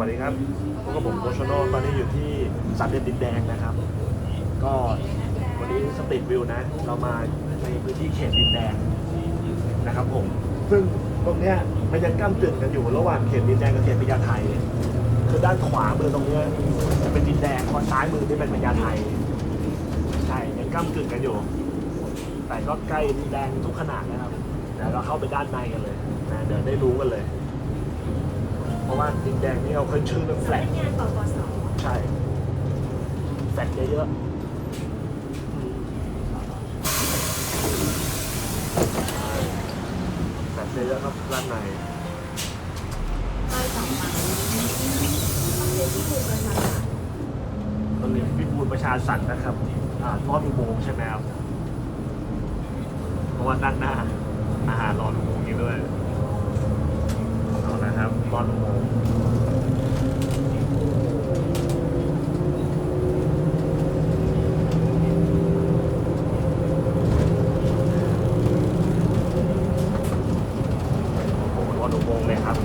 วัสดีครับพบกับผมโคชโนตอนนี้อยู่ที่สามเหลี่ยมดินแดงนะครับ ก็วันนี้สตรีทวิวนะ เรามาในพื้นที่เขตดินแดงนะครับผม ซึ่งตรงเนี้ยมันยังก้ามกึ่งกันอยู่ระหว่างเขตดินแดงกับเขตพญาไทคือด้านขวามือตรงเนี้ยจะเป็นดินแดงคนซ้ายมือที่เป็นพญาไทใช่ยังก้ามกึ่งกันอยู่ แต่ก็ใกล้ดินแดงทุกขนาดนะครับเดี๋ยวเราเข้าไปด้านในกันเลยนะเดี๋ยวได้รู้กันเลย เพราะว่าดินแดงนี่เราขึ้นชื่อเรื่องแฟลตงานปปสใช่แฟลตเยอะๆแฟลตเยอะๆครับด้านในไปต่อไปต้องเรียนที่คุณประชาชนตรงนี้พิบูลประชาสันนะครับอ่าลอดอุโมงค์ใช่ไหมครับเพราะว่าด้านหน้าอาหารลอดอุโมงค์นี้ด้วยเอา ละครับลอดอุโมงค์โอ้โหลอดอุโมงค์เลยครับ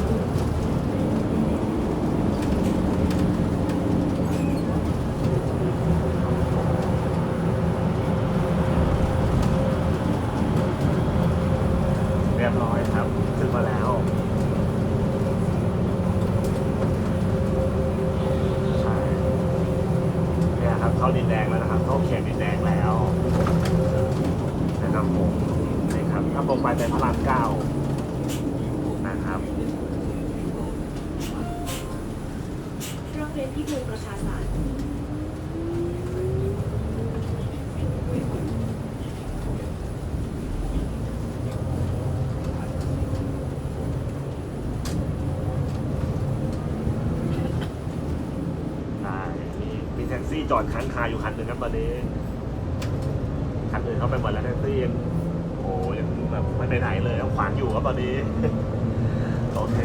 เรียบร้อยครับ ขึ้นมาแล้ว ใช่เนี่ยครับ เข้าดินแดงแล้วนะครับ เข้าเขตดินแดงแล้วนะครับผมนะครับถ้าตรงไปเป็นพระรามเก้านะครับโรงเรียนที่คุณประชาชนใช่มีมีแท็กซี่ จอดค้างคาอยู่คันหนึ่งครับตอนนี้คันอื่นเข้าไปหมดแล้วแท็กซี่ยังโอ้ยังแบบไม่ไปไหนเลยยังขวางอยู่ครับตอนนี้ โอเค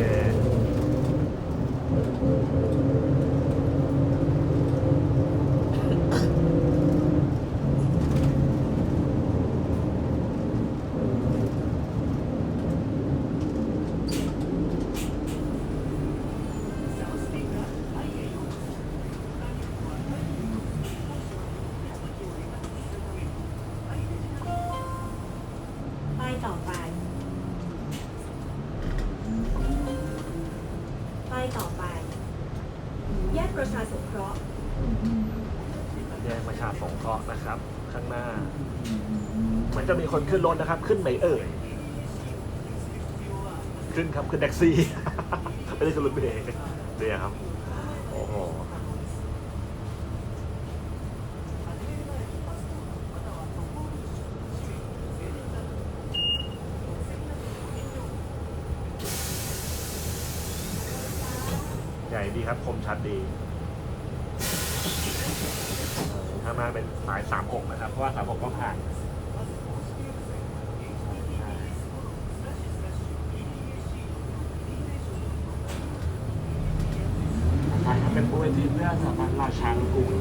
คนขึ้นรถนะครับ ขึ้นไหนเอ่ย ขึ้นครับ ขึ้นแท็กซี่ ไม่ได้ขึ้นรถเมล์เนี่ยครับ โอ้โหใหญ่ดีครับ คมชัดดีข้างหน้าเป็นสาย36นะครับ เพราะว่า36ก็ผ่าน ใช่ครับเป็นปูเวทีเพื่อสถาบันราชานุกูล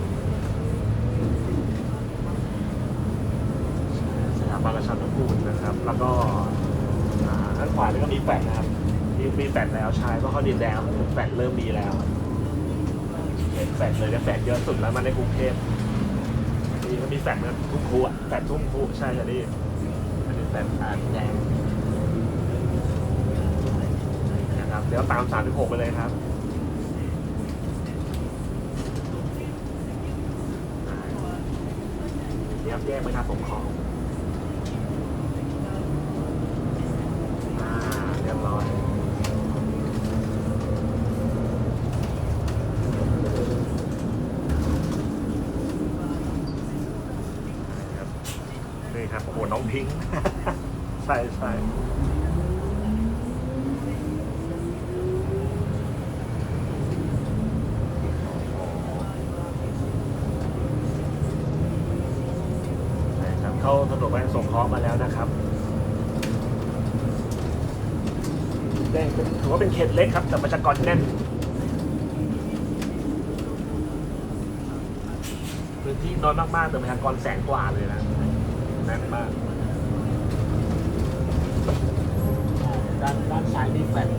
สถาบันราชานุกูลนะครับ แล้วก็อ่าด้านขวานี่ก็มีแฟดนะครับ มีมีแฟดแล้วใช่เพราะเขาดินแดงแฟดเริ่มมีแล้วเห็นแฟดเลยก็แฟดเยอะสุดแล้วมาในกรุงเทพนี่ก็มีแฟดนทุ่งครูอะแฟดทุ่งคูใช่จะนี่อันนี้แฟดอ่านแดงนะครับ เดี๋ยวตาม36ไปเลยครับ เรียบ แยกประชาสงเคราะห์อ่าเรียบร้อยครับนี่ครับ โอ้โห น้องพิงค์ ใช่ใช่ใช่ครับเข้าถนนประชาสงเคราะห์มาแล้วนะครับแดงเป็นถือว่าเป็นเขตเล็กครับ แต่ประชากรแน่น พื้นที่น้อยมาก ๆ แต่ประชากรแสนกว่าเลยนะแน่นมาก ด้านด้านซ้ายมีแฟลต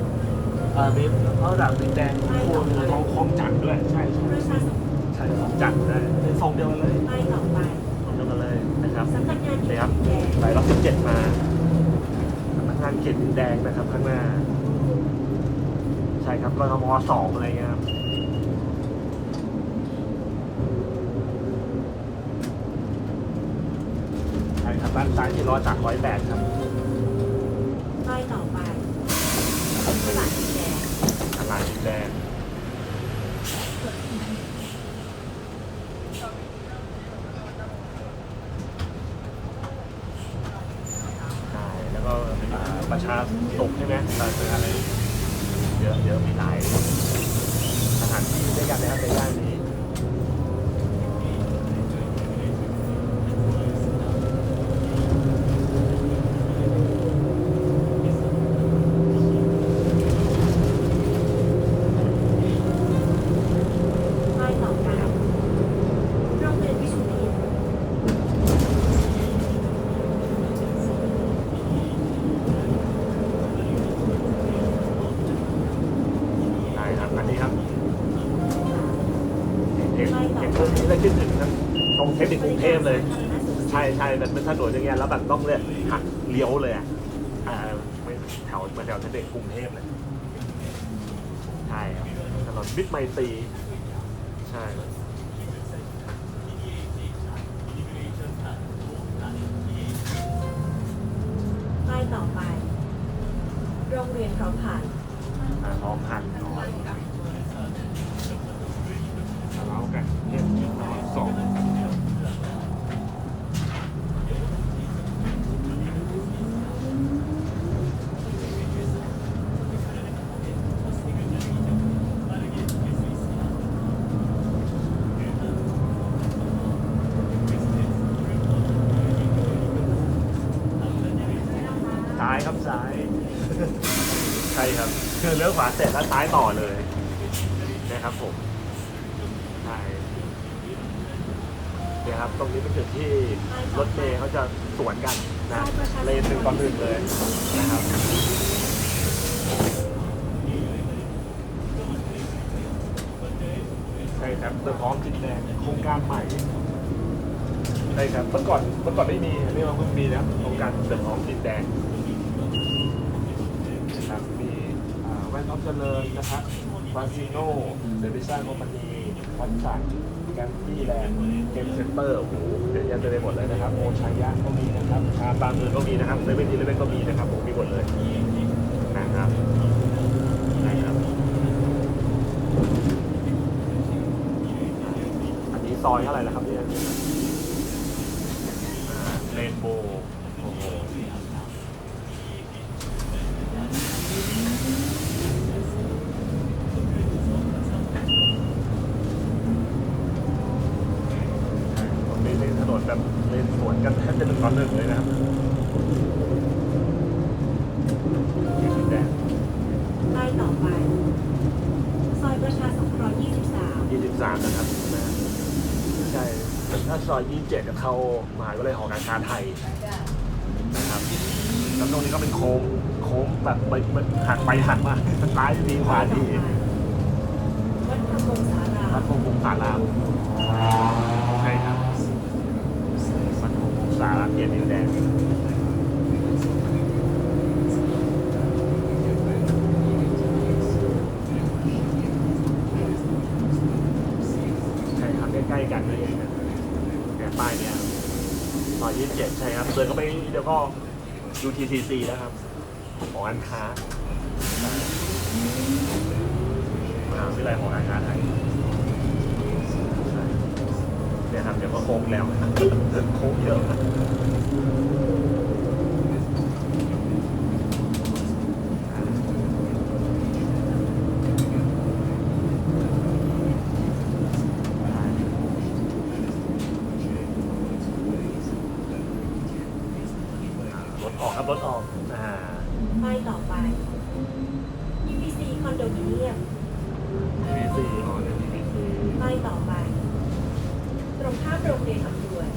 เอ่อมีเขาดับดินแดงคูณทองจัดได้ทรงเดียวกันเลยป้ายต่อไปทรงเดียวกันเลยนะครับ สำ นักงานเขนี่ตครับดินแดงสายรับสิบเจ็ดมาสำนักงานเขตดินแดงนะครับข้างหน้า ใช่ครับรมสองอะไรเงี้ยครับใช่ครับด้านซ้ายที่ล้อจากร้อยแปดครับป้ายต่อไปตลาดดินแดงตลาดดินแดงใช่แล้วก็อ่าประชาสุขใช่ไหมแต่เป็นอะไรเยอะเยอะมีหลายสถานที่ด้วยกันนะครับในย่านนี้ ป้ายต่อไปโรงเรียนวิชุนี ใช่ครับ อันนี้ครับเห็นเห็นเรื่องนี้แล้วคิดถึงทั้งตรงเทคนิคกรุงเทพเลย ใช่ใช่มัน เป็นถนนอย่างเงี้ยแล้วแบบต้องเนี่ยหักเลี้ยวเลยอะอ่าไม่แถวมาแถวเทคนิคกรุงเทพเลยใช่ครับถนนมิตรไมตรีใช่ป้ายต่อไป โรงเรียนพร้อมผ่านอ่าพร้อมพันอ๋อทะเลาะกันเทียบสอง ซ้ายครับซ้าย ใช่ครับ คือเลี้ยวขวาเสร็จแล้วซ้ายต่อเลยนะครับผมใช่เนี่ยครับ ตรงนี้เป็นจุดที่รถเมย์เขาจะ สวนกันนะเลนหนึ่งต่อหนึ่งเลยนะครับใช่ครับเติมพร้อมจินแดงโครงการใหม่ใช่ครับเมื่อก่อนเมื่อก่อนไม่มีนี่มันเพิ่งมีนะครับโครงการเติมพร้อมจินแดงนะครับมีอ่าแว่นท็อปเจริญนะครับฟาซิโน่เดวิซ่าโคมานีวัตสัน แกมปี้แลนด์เกมเซ็นเตอร์โอ้โหเดี๋ยวยันไปหมดเลยนะครับโอชายะก็มีนะครับชาบางมือก็มีนะครับเซเว่นอีเลเว่นก็มีนะครับผมมีหมดเลยนะครับนะครับอันนี้ซอยเท่าไหร่แล้วครับ 27เข้ามาวิทยาลยหอการค้าไทยนะครับแล้วตรงนี้ก็เป็นโค้งโค้งแบบมันหักไปหักมาซ้ายดีขวาดีวัดพระพงศามราม เจ็ดใช่ครับเดินเข้าไปเดี๋ยวก็ UTCC แล้วครับหอการค้ามหาวิทยาลัยหอการค้าไทยใช่เนี่ยครับเดี๋ยวก็โค้งแล้วโค้งเยอะรถออกครับรถออกอ่า ป้าย ต่อไป UBC คอนโดมิเนียม BBC อ๋อเนี่ย BBC ป้ายต่อไป ตรงข้ามโรงเรียนอำนวย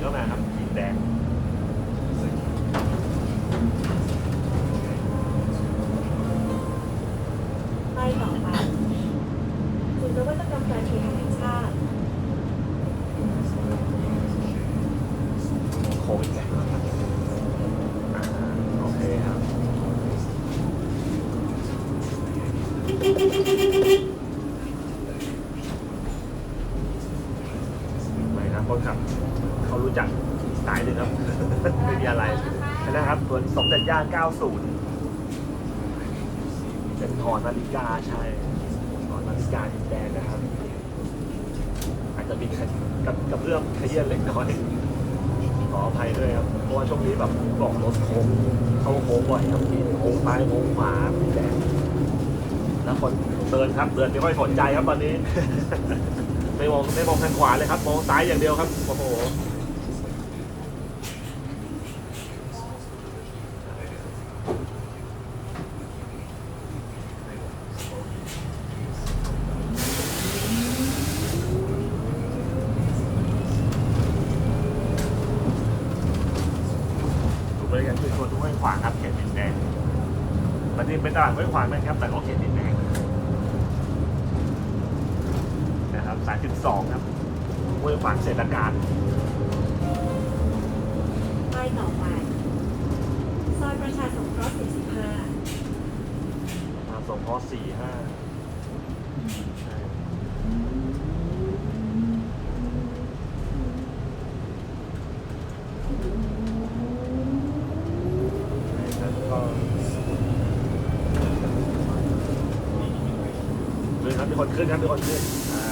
เข้ามาครับดินแดง ป้ายต่อไปศูนย์นวัตกรรมการเคหะแห่งชาติ โค้งอีกแล้วอ่าโอเคครับ ไม่ครับคนขับเขารู้จักสไตล์หนึ่งครับ ไม่มีอะไรนะครับส่วนสมเด็จย่าง90 เป็นหอนาฬิกาใช่หอนาฬิกาดินแดงนะครับ อาจจะมีขยกับกับเรื่องขยี้เล็กน้อยข ออภัยด้วยครับ เพราะว่าช่วงนี้แบบบอกรถโค้งเข้าโค้งบ่อยครับมีโค้งซ้ายโค้งขวาดินแดงแล้วคนเดินครับเดินไม่ค่อยสนใจครับตอนนี้ ไม่มองไม่มองทางขวาเลยครับ มองซ้ายอย่างเดียวครับ โอ้โห ตลาดห้วยขวางนะครับ แต่ก็เขตดินแดงนะครับสายจุดสองครับห้วยขวางเศรษฐการไปต่อไปซอยประชาสงเคราะห์45 ประชาสงเคราะห์45 คนขึ้นครับมีคนขึ้นอ่า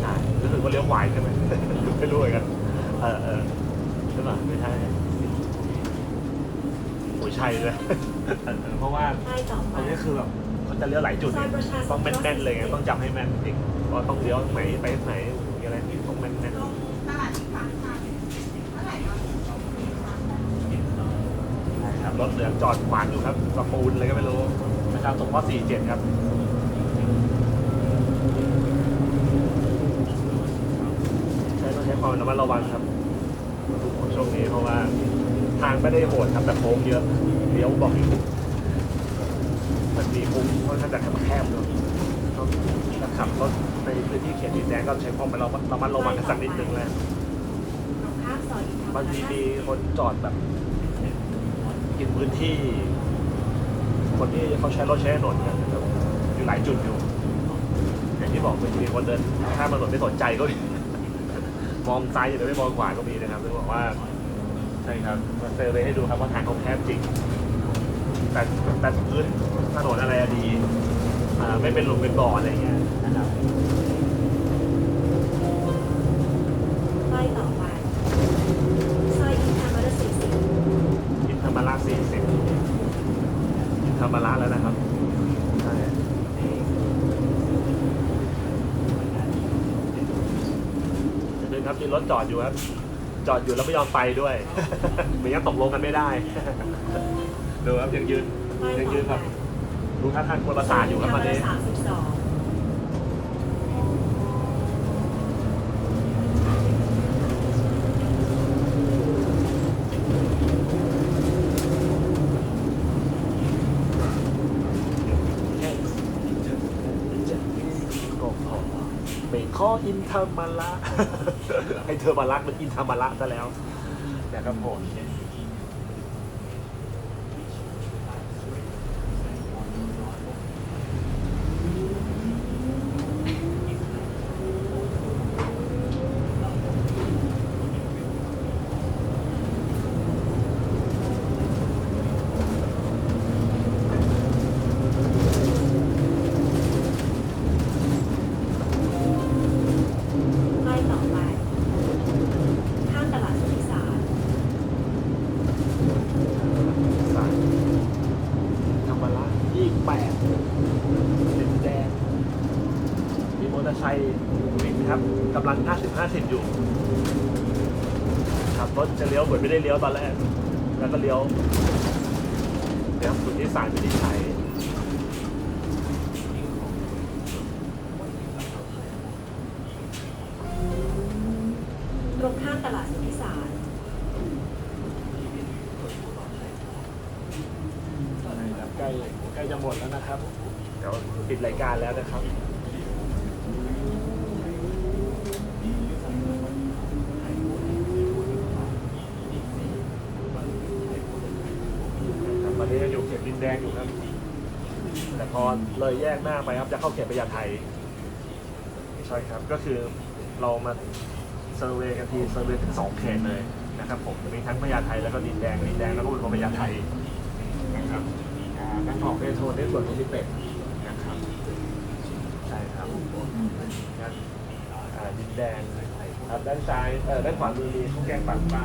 ใช่รู้สึกว่าเลี้ยวขวายใช่ไหม ไม่รู้เหมือนกันเออเออใช่ป่ะไม่ใช่โอ้ยใช่เลยเออเออเพราะว่าป้ายต่อไป ตรงนี้คือแบบเขาจะเลี้ยวหลายจุดเนี่ยต้องแม่นๆเลยไงต้องจำให้แม่นจริงว่าต้องเลี้ยวไหนไปไหนมีอะไรต้องแม่นๆใช่ครับรถเหลือง จอดขวางอยู่ครับสปูนอะไรก็ไม่รู้นะครับตรงข้อ47 ครับใช้ต้องใช้ความระมัดระวังครับทุกคนช่วงนี้เพราะว่าทางไม่ได้โหดครับแต่โค้งเยอะเลี้ยวบอกอีกมันมีโค้งค่อนข้างจะแคบๆเลยต้องถ้าขับรถในพื้นที่เขตดินแดงก็ใช้ความระมัดระมัดระวังกันสักนิดนึงแล้วตรงข้ามซอยอินธรรมบางทีระมีคนจอดแบบ กินพื้นที่ คนที่เขาใช้รถใช้ถนนกันแบบอยู่หลายจุดอยู่ อย่างที่บอกบางทีคนเดินข้ามถนนไม่สนใจก็มีมองซ้ายอย่างเดียวไม่มองขวาก็มีนะครับซึ่งบอกว่าใช่ครับมาเซอร์เลยให้ดูครับว่าทางเขาแคบจริงแต่แต่พื้นถนนอะไรดีไม่เป็นหลุมเป็นบ่ออะไรอย่างเงี้ย รับมีรถจอดอยู่ครับ จอดอยู่แล้วไม่ยอมไปด้วย เหมือนยังตกลงกันไม่ได้ ดูครับยังยืนป้ายยังต่ยือนคไปรับดูท่าทางคนประสานอยู่ครับตอนนี้ ซอยอินธรรมระ32 ก็พอ ไม่ข้ออินทามาละให้เธอมารักเป็นอินทามาละซะแล้วนะครับผม ไซค์ครับกำลัง 50 50 อยู่ครับรถจะเลี้ยวเหมือนไม่ได้เลี้ยวตอนแรก แล้วก็เลี้ยวเลี้ยวสุดที่สายไม่ได้ใช้ อยู่เขตดินแดงอยู่ครับ แต่พอเลยแยกหน้าไปครับจะเข้าเขตพญาไทใช่ครับก็คือเรามาเซอร์เวย์กันทีเซอร์เวย์ถึงสองเขตเลยนะครับผมมีทั้งพญาไทแล้วก็ดินแดงดินแดงแล้วก็อุดมพญาไทนะครับอ่าการออกเอโทนในส่วนของที่เป็ดนะครับใช่ครับดินแดงครับด้านซ้ายเอ่อด้านขวามือมีข้าวแกงปังป้า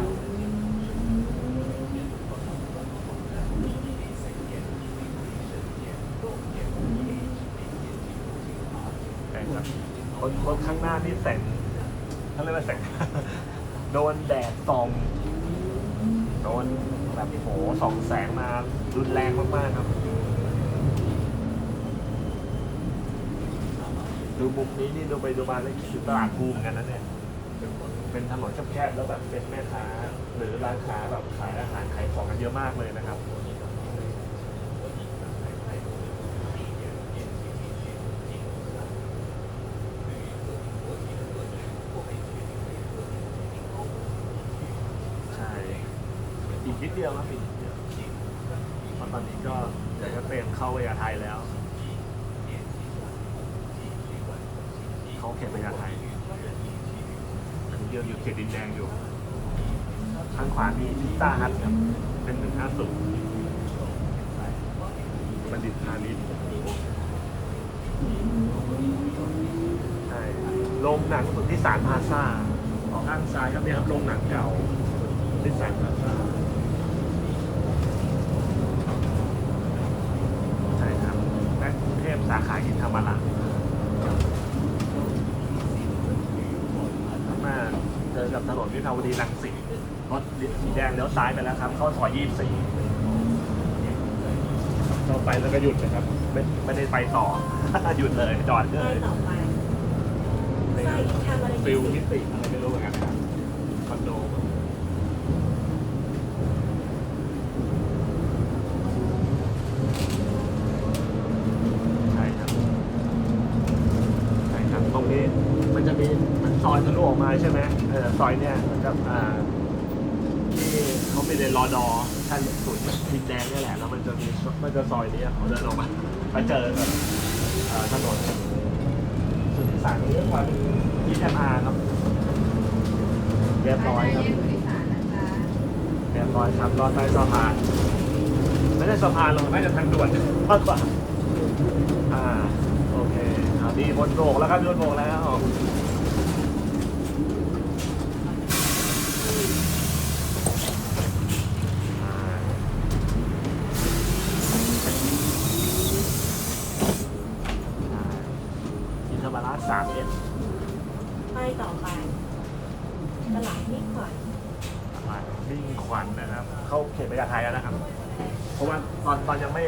แต่ครับคนค น้างหน้านี่แสงเขาเรียกว่าแสง โดนแดดส่องโดนแบบโหส่องแสงมารุนแรงมากๆครับ ดูมุมนี้นี่ดูไปดูมาเลยคิดตลาดภูเหมือนกันนะเนี่ยเป็นถนนแคบๆแล้วแบบเป็นแม่ค้า หรือร้านค้าแบบขายอาหารขายของกันเยอะมากเลยนะครับ ใช่ อีกนิดเดียวครับอีกนิดเดียวเพราะตอนนี้ก็เดี๋ยวจะเตรียมเข้าพญาไทแล้ว เขาเขตพญาไทอันนี้ยังอยู่เขตดินแดงอยู่ ทางขวามีพิซซ่าฮัทครับ เป็นหนึ่งห้าสุบัณฑิตพาณิชย์ใช่โรงหนังสุดที่สารพลาซ่าออกข้างซ้ายครับเนี่ยครับโรงหนังเก่าที่สารพลาซ่าใช่ครับและกรุงเทพสาขาอินธรรมระข้างหน้าเจอ กับถนนวิภาวดีรังสิตรถสีแดงเลี้ยวซ้ายไปแล้วครับ เข้าซอย24เราไปแล้วก็หยุดนะครับ ไม่ไม่ได้ไปต่อ หยุดเลยจอดเลป้ายยต่อไปไส้ทำอะไรฟิลที่มิติอะไรไม่รู้เหมือนกันนะครับคอนโดใช่ครับใช่ครับตรงนี้มันจะมีมันซอยทะลุออกมาใช่ไหมเออ ซอยเนี่ยเหมือนกับอ่าที่เขาไปเรียนรอดอท่านศูนย์ดินแดงนี่แหละแล้วมันจะมีมันจะซอยนี้เขาเดินออกมาไปเจอแบบถนนสุดที่สามเรื่องวันยี่สิบห้าครับเรียบร้อยครับเรียบร้อยครับรอดใต้สะพานไม่ได้สะพานหรอกน่าจะทางด่วนมากกว่าอ่าโอเคอ่าดีบนโบกแล้วครับบนโบกแล้วอ่าอ่าอินทบาลา สามเอ็ดป้ายต่อไปตลาดนิขวัญมามิ่งขวัญนะครับ เข้าเขตพญาไทแล้วนะครับ เพราะว่าตอนตอนยังไม่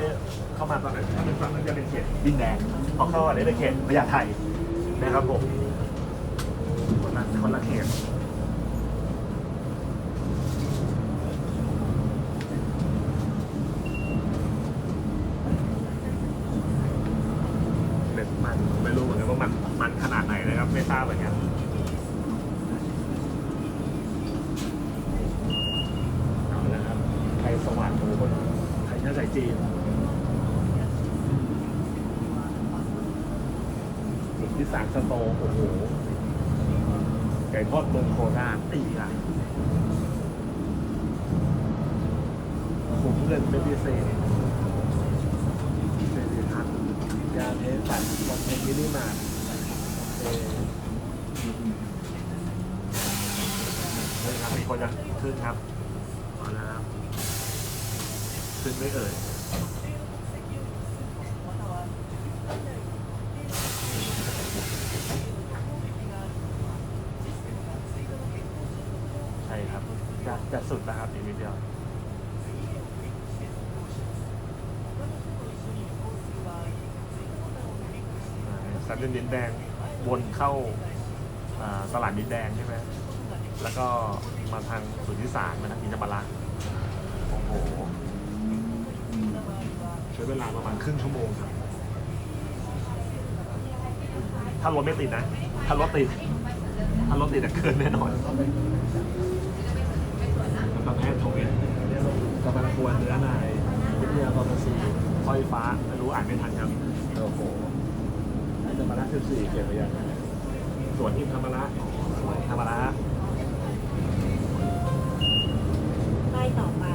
เข้ามาตอนนั้นตอนนั้นจะเป็นเขตดินแดงพอเข้าอันนี้เป็นเขตพญาไทนะครับผมคนละคนละเขตเป็นมันไม่รู้เหมือนกันว่ามันมันขนาดไหนนะครับ ไม่ทราบเหมือนกัน เอาละครับไทยสวัสดิ์หมูคนไทยเชื้อสายจีน สามสโตโอ้โหไก่ทอดเมืองโคราชตีอะผมเงินเป็นพิเศษเศษทันยาเทสันวันเพลงมินิมาเอ่อครับมีคนจะขึ้นครับเอาละครับขึ้นไม่เอ่ยใช่ครับ จะจะสุดแล้วครับอีกนิดเดียว อ่าสันดินดินแดงวนเข้าอ่าตลาดดินแดงใช่ไหมแล้วก็มาทางสุทธิสารมาทางอินทบาระโอ้โหใช้เวลาประมาณครึ่งชั่วโมงครับ ถ้ารถไม่ติดนะ ถ้ารถติด ถ้ารถติดจะเกินแน่นอนกำแพทย์ทวีกำลังควรเนื้อนายวิทยากรภาษีสร้อยฟ้าไม่รู้อ่านไม่ทันครับโอ้โห อินทบาระคือสี่เก็บไปยังส่วนที่ธรรมระส่ธรรมระายต่อไป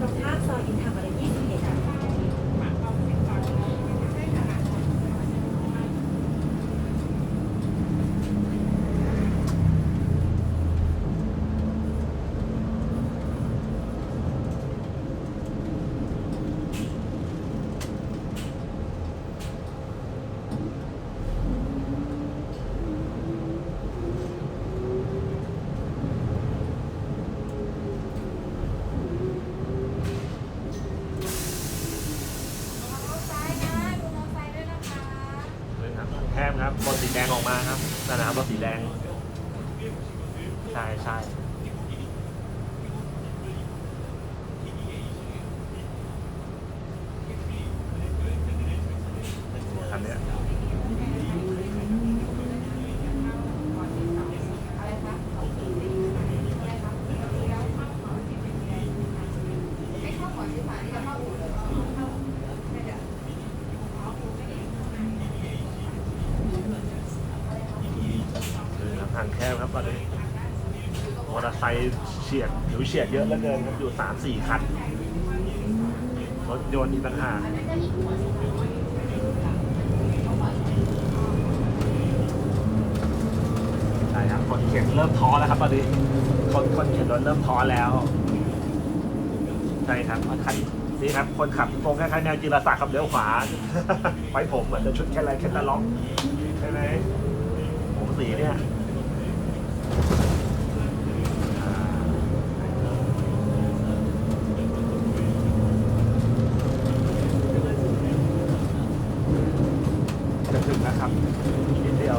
ตรงข้ามซอยอินทามระ21 เลยครับแคมครับรถสีแดงออกมาครับสนามรถสีแดง ใช่ใช่คันเนี้ยเลยครับทางแคบครับตอนนี้มอ เตอร์ไซค์เฉียดหรือเฉียดเยอะเหลือเกินครับอยู่สามสี่คันรถยนต์อีกต่างหากใช่ครับคนเข็นเริ่มท้อแล้วครับตอนนี้คนคนเข็นรถเริ่มท้อแล้วใช่ครับคนขับนี่ครับคนขับตรงคล้ายๆแนวจิรศักดิ์ครับเลี้ยวขวาไว้ผมเหมือนจะชุดแค่ไรแค่ตะล็อกใช่ไหมผมสีเนี่ยอ่าจะถึงนะครับนิดเดียว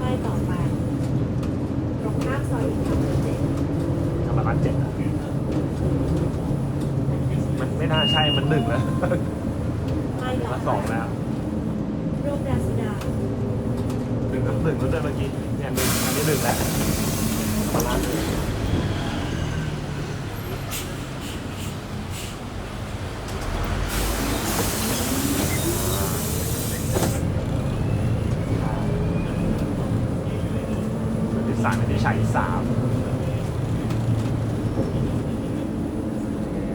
ป้ายต่อไปตรงข้ามซอยอินทามระ7 ธรรมรัตน์เจ็ดอะมันไม่น่าใช่ มันหนึ่งแล้ว ป้ายต่อ มา ไป สองแล้ว โรงแรมสุดา หนึ่งหนึ่งแล้วด้วยเมื่อกี้เนี่ยหนึ่งอันนี้หนึ่งแล้วธรรมรัตน์ส่วนที่สามเป็นที่ ชัยสาม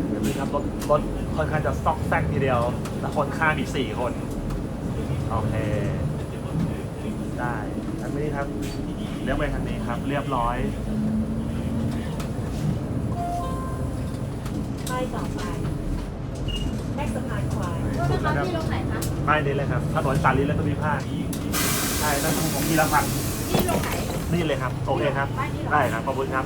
เดี๋ยวนี้ครับรถรถค่อนข้างจะซอกแซกทีเดียว แล้วคนข้ามอีกสี่คน โอเค ได้อันนี้ครับ เลี้ยวไปทางนี้ครับ เรียบร้อยป้ายต่อไปแยกสะพานควายสุดแล้วครับที่ลงไหนคะป้ายนี้เลยครับถนนสาลีรัตนวิภาคใช่นั่นคือของพีรพันธ์ที่ลงไหน นี่เลยครับ โอเคครับ ได้ครับ ขอบคุณครับ